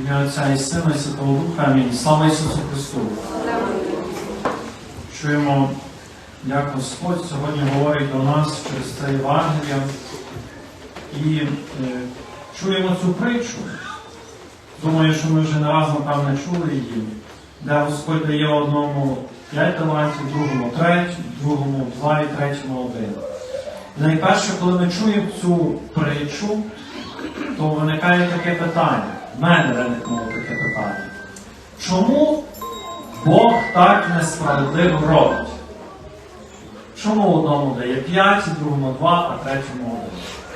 Ім'я Отця і Сина і Святого Духа. Амінь. Слава Ісусу Христу! Чуємо, як Господь сьогодні говорить до нас через це Євангелія. І е, чуємо цю притчу. Думаю, що ми вже не раз, напевне, чули її, де Господь дає одному п'ять талантів, другому треть, другому два і третьому один. Найперше, коли ми чуємо цю притчу, то виникає таке питання. В мене виникнуло таке питання. Чому Бог так несправедливо робить? Чому одному дає 5, другому 2, а третьому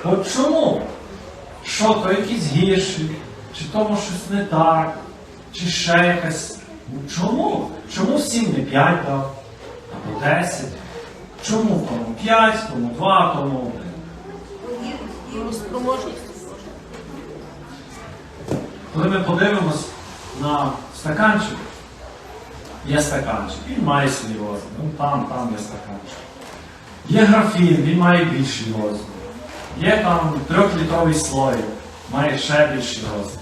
1? От чому? Що то якийсь гірший, чи тому щось не так, чи ще якась. Чому? Чому всім не 5 дав, або 10? Чому тому 5, тому 2, тому 1? Спроможність. Коли ми подивимось на стаканчик, є стаканчик, він має свій розмір. Ну, там, там є стаканчик. Є графін, він має більший розмір. Є там трьохлітровий слой, має ще більший розмір.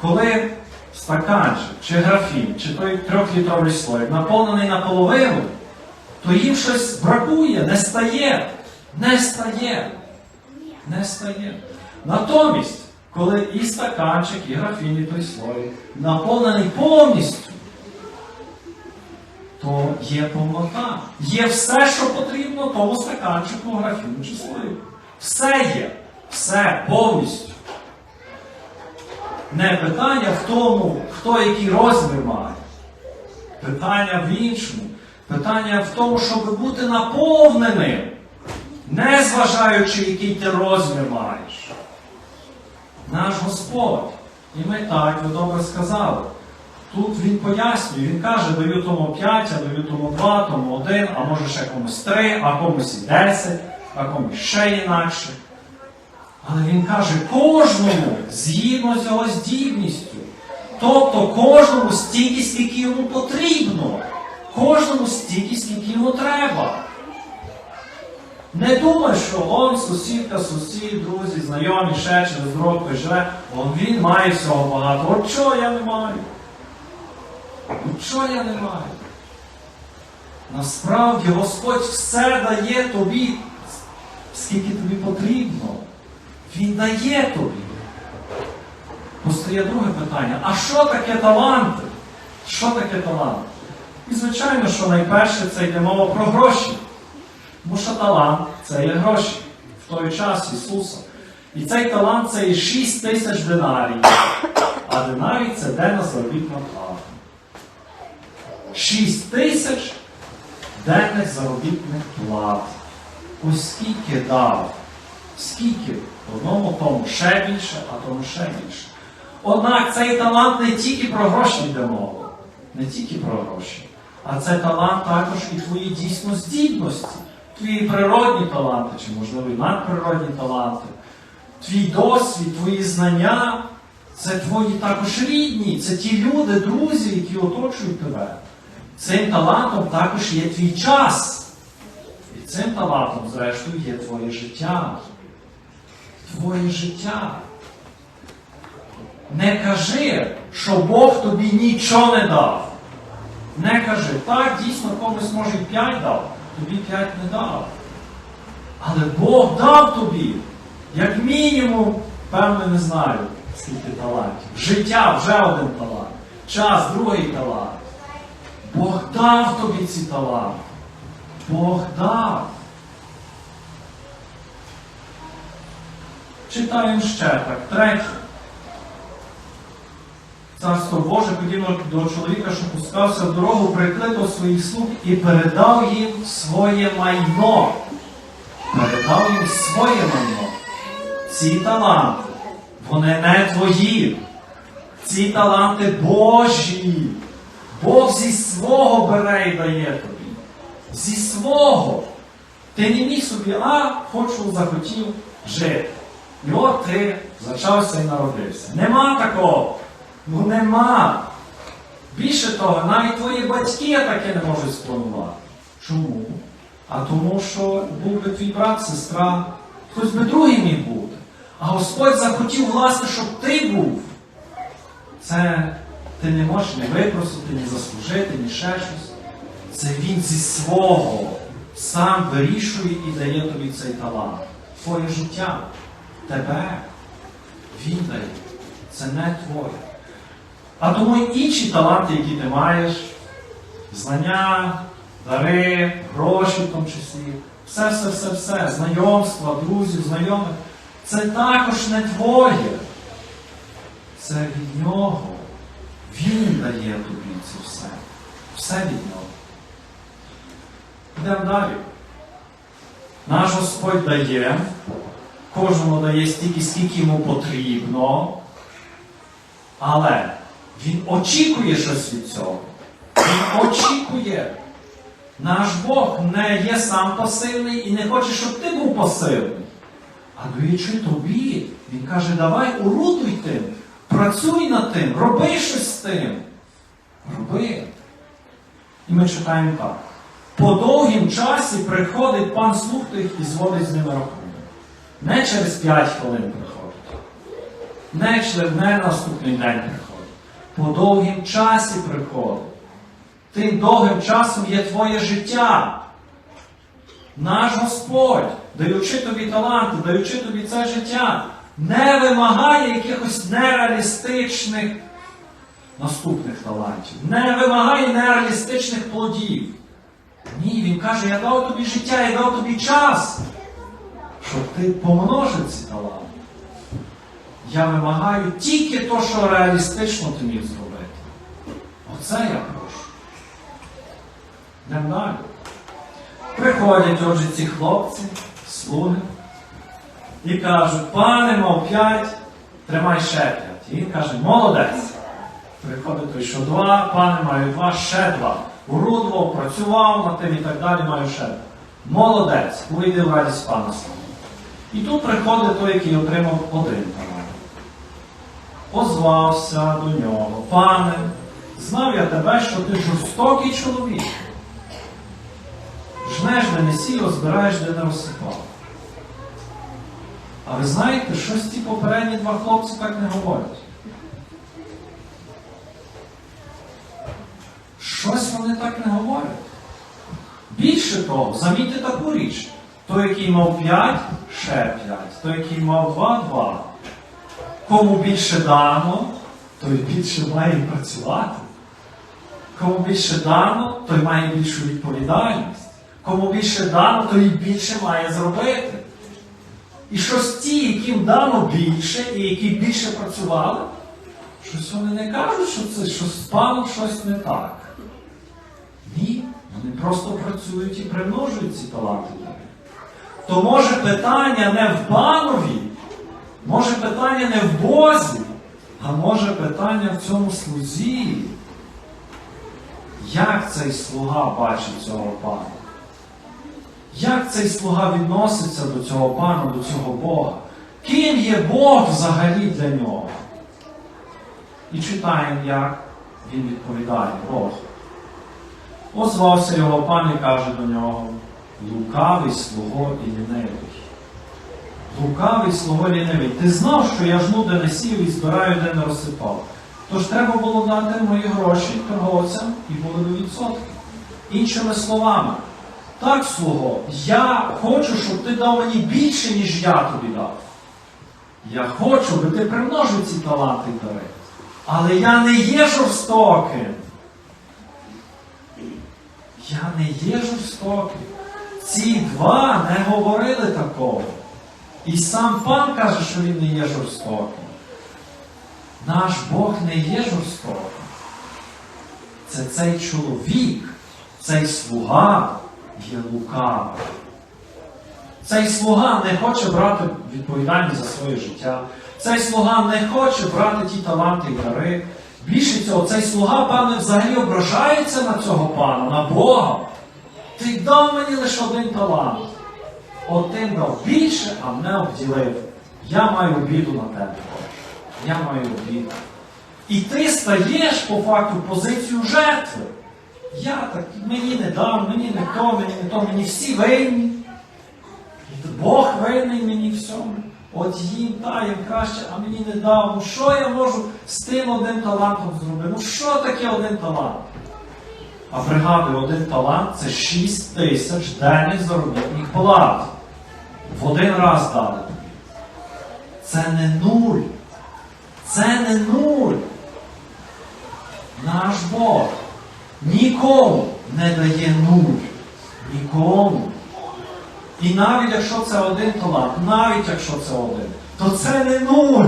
Коли стаканчик, чи графін, чи той трьохлітровий слой наповнений наполовину, то їм щось бракує, не стає. Не стає. Не стає. Натомість, коли і стаканчик, і графін, і той слой наповнений повністю, то є повнота. Є все, що потрібно тому стаканчику, графіну чи слою. Все є. Все повністю. Не питання в тому, хто який розмір має. Питання в іншому. Питання в тому, щоб бути наповненим, не зважаючи, який ти розмір маєш. Наш Господь. І ми так, ви добре сказали. Тут він пояснює, він каже, даю тому 5, а даю тому 2, тому 1, а може ще комусь 3, а комусь і 10, а комусь ще інакше. Але він каже кожному згідно з його здібністю. Тобто кожному стільки, скільки йому потрібно. Кожному стільки, скільки йому треба. Не думай, що он сусідка, сусід, друзі, знайомі, ще через рок живе, он він має всього багато. От чого я не маю? От чого я не маю? Насправді Господь все дає тобі, скільки тобі потрібно. Він дає тобі. Постає друге питання: а що таке таланти? Що таке талант? І звичайно, що найперше це йде мова про гроші. Тому що талант це є гроші в той час Ісуса. І цей талант це є 6 тисяч динарій. А динарій це денна заробітна плата. 6 тисяч денних заробітних плат. Ось скільки дав, скільки одному тому ще більше, а тому ще більше. Однак цей талант не тільки про гроші йде мова, не тільки про гроші, а це талант також і твої дійсно здібності, твої природні таланти, чи, можливо, і надприродні таланти, твій досвід, твої знання, це твої також рідні, це ті люди, друзі, які оточують тебе. Цим талантом також є твій час. І цим талантом, зрештою, є твоє життя. Твоє життя. Не кажи, що Бог тобі нічого не дав. Не кажи, так, дійсно, комусь може і п'ять дав, тобі п'ять не дав. Але Бог дав тобі, як мінімум, певне, не знаю, скільки талантів. Життя вже один талант. Час другий талант. Бог дав тобі ці таланти. Бог дав. Читаємо ще так. Третє. Царство Боже подібно до чоловіка, що пускався в дорогу, прикликав своїх слуг і передав їм своє майно. Передав їм своє майно. Ці таланти, вони не твої. Ці таланти Божі. Бог зі свого бере і дає тобі. Зі свого. Ти не міг собі, а хочу, захотів жити. І от ти зачався і народився. Нема такого. Ну нема. Більше того, навіть твої батьки таке не можуть спланувати. Чому? А тому, що був би твій брат, сестра, хтось би другий міг бути. А Господь захотів, власне, щоб ти був. Це ти не можеш не випросити, ні заслужити, ні ще щось. Це Він зі свого сам вирішує і дає тобі цей талант. Твоє життя, тебе. Він дає. Це не твоє. А тому інші таланти, які ти маєш, знання, дари, гроші в тому числі, все, все, все, все, знайомства, друзів, знайомих, це також не твоє. Це від нього. Він дає тобі це все. Все від нього. Йдемо далі. Наш Господь дає, кожному дає стільки, скільки йому потрібно, але Він очікує щось від цього. Він очікує. Наш Бог не є сам посильний і не хоче, щоб ти був посильний. А даючи тобі, він каже, давай урудуй тим, працюй над тим, роби щось з тим. Роби. І ми читаємо так. По довгім часі приходить пан слух тих і зводить з ними рахунок. Не через 5 хвилин приходить. Не не наступний день. По довгім часі приходить. Тим довгим часом є твоє життя. Наш Господь, даючи тобі таланти, даючи тобі це життя, не вимагає якихось нереалістичних наступних талантів, не вимагає нереалістичних плодів. Ні, він каже, я дав тобі життя, я дав тобі час, щоб ти помножив ці таланти. Я вимагаю тільки то, що реалістично ти міг зробити. Оце я прошу. Йдемо далі. Приходять отже ці хлопці, слуги, і кажуть, пане, мав п'ять, тримай ще п'ять. І він каже, молодець. Приходить той, що два, пане маю два, ще два. Урудував, працював над тим і так далі, маю ще два. Молодець, увійди в радість пана свого. І тут приходить той, який отримав один талант. Озвався до нього, пане, знав я тебе, що ти жорстокий чоловік. Жнеш, де не сій, розбираєш, де не розсипав. А ви знаєте, щось ці попередні два хлопці так не говорять. Щось вони так не говорять. Більше того, замітьте таку річ. Той, який мав п'ять, ще п'ять. Той, який мав два, два. Кому більше дано, той більше має працювати. Кому більше дано, той має більшу відповідальність. Кому більше дано, той більше має зробити. І щось ті, яким дано більше, і які більше працювали, щось вони не кажуть, що це що з паном щось не так. Ні, вони просто працюють і примножують ці таланти. То може питання не в панові, може питання не в Бозі, а може питання в цьому слузі. Як цей слуга бачить цього пана? Як цей слуга відноситься до цього пана, до цього Бога? Ким є Бог взагалі для нього? І читаємо, як він відповідає Бог. Озвався його пан і каже до нього, лукавий слуго і лінивий. Лукавий слуго лінивий. Ти знав, що я жну, де не сів і збираю, де не розсипав. Тож треба було дати мої гроші торговцям і були би відсотки. Іншими словами, так, слуго, я хочу, щоб ти дав мені більше, ніж я тобі дав. Я хочу, би ти примножив ці таланти дари. Але я не є жорстоким. Я не є жорстоким. Ці два не говорили такого. І сам пан каже, що він не є жорстоким. Наш Бог не є жорстоким. Це цей чоловік, цей слуга є лукавий. Цей слуга не хоче брати відповідальність за своє життя. Цей слуга не хоче брати ті таланти і дари. Більше цього, цей слуга, певне, взагалі ображається на цього пана, на Бога. Ти дав мені лише один талант. Один дав більше, а мене обділив. Я маю обіду на тебе. Я маю обіду. І ти стаєш по факту позицію жертви. Я так, мені не дам, мені не то, мені не то, мені всі винні. Бог винний мені всьому. От їм та їм краще, а мені не дав. Ну що я можу з тим одним талантом зробити? Ну що таке один талант? А пригадую, один талант це 6 тисяч денних заробітних плат. В один раз дали. Це не нуль. Це не нуль. Наш Бог нікому не дає нуль. Нікому. І навіть якщо це один талант, навіть якщо це один, то це не нуль.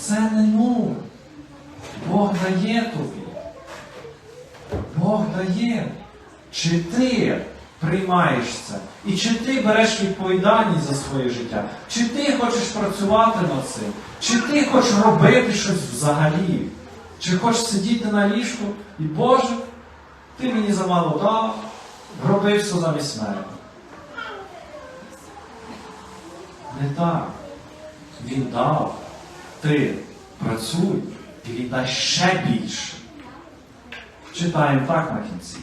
Це не нуль. Бог дає тобі. Бог дає. Чи ти приймаєш це? І чи ти береш відповідальність за своє життя? Чи ти хочеш працювати над цим? Чи ти хочеш робити щось взагалі? Чи хочеш сидіти на ліжку і Боже, ти мені замало дав, роби все замість мене. Не так. Він дав. Ти працюй, і він дасть ще більше. Читаємо так на кінці.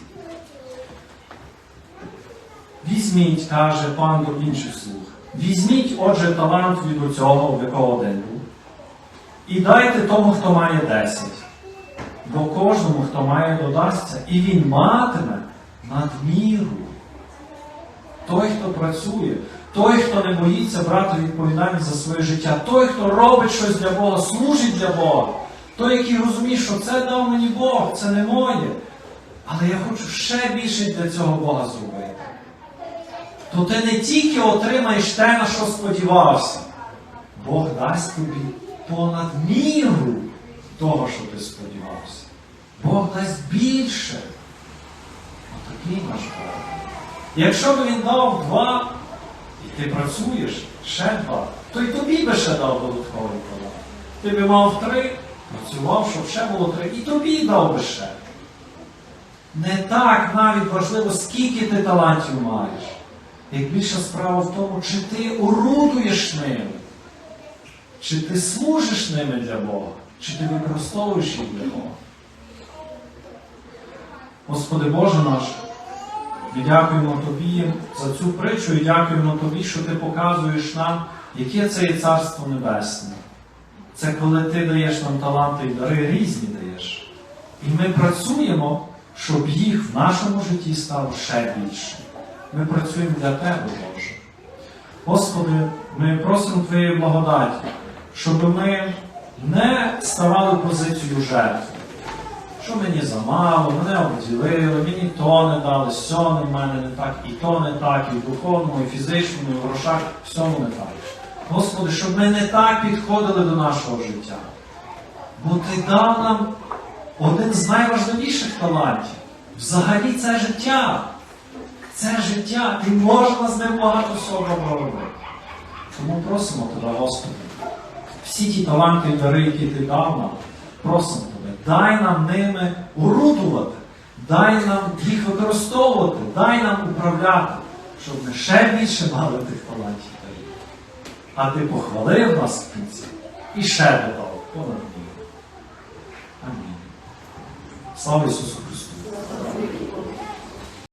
Візьміть, каже пан до інших слуг. Візьміть, отже, талант від оцього, в якого був, і дайте тому, хто має десять. Бо кожному, хто має, додасться, і він матиме надміру. Той, хто працює, той, хто не боїться брати відповідальність за своє життя, той, хто робить щось для Бога, служить для Бога, той, який розуміє, що це дав мені Бог, це не моє. Але я хочу ще більше для цього Бога зробити. То ти не тільки отримаєш те, на що сподівався, Бог дасть тобі понад міру того, що ти сподівався. Бог дасть більше. Отакий наш Бог. Якщо б він дав два, і ти працюєш ще два, то й тобі би ще дав додатковий талант. Ти би мав три, працював, щоб ще було три, і тобі дав би ще. Не так навіть важливо, скільки ти талантів маєш. Як більша справа в тому, чи ти орудуєш ними, чи ти служиш ними для Бога, чи ти використовуєш їх для Бога. Господи Боже наш, ми дякуємо Тобі за цю притчу і дякуємо Тобі, що Ти показуєш нам, яке це є Царство Небесне. Це коли Ти даєш нам таланти і дари різні даєш. І ми працюємо, щоб їх в нашому житті стало ще більше. Ми працюємо для Тебе, Боже. Господи, ми просимо Твоєї благодаті, щоб ми не ставали позицію жертви. Що мені замало, мене обділили, мені то не дали, сьо в мене не так, і то не так, і в духовному, і фізичному, і в грошах, всьому не так. Господи, щоб ми не так підходили до нашого життя. Бо Ти дав нам один з найважливіших талантів. Взагалі це життя. Це життя, і можна з ним багато всього робити. Тому просимо Тебе, Господи, всі ті таланти і дари, які ти дав нам, просимо Тебе, дай нам ними орудувати, дай нам їх використовувати, дай нам управляти, щоб ми ще більше мали тих талантів дарів. А ти похвалив нас в кінці і ще додав понад міру. Амінь. Слава Ісусу Христу!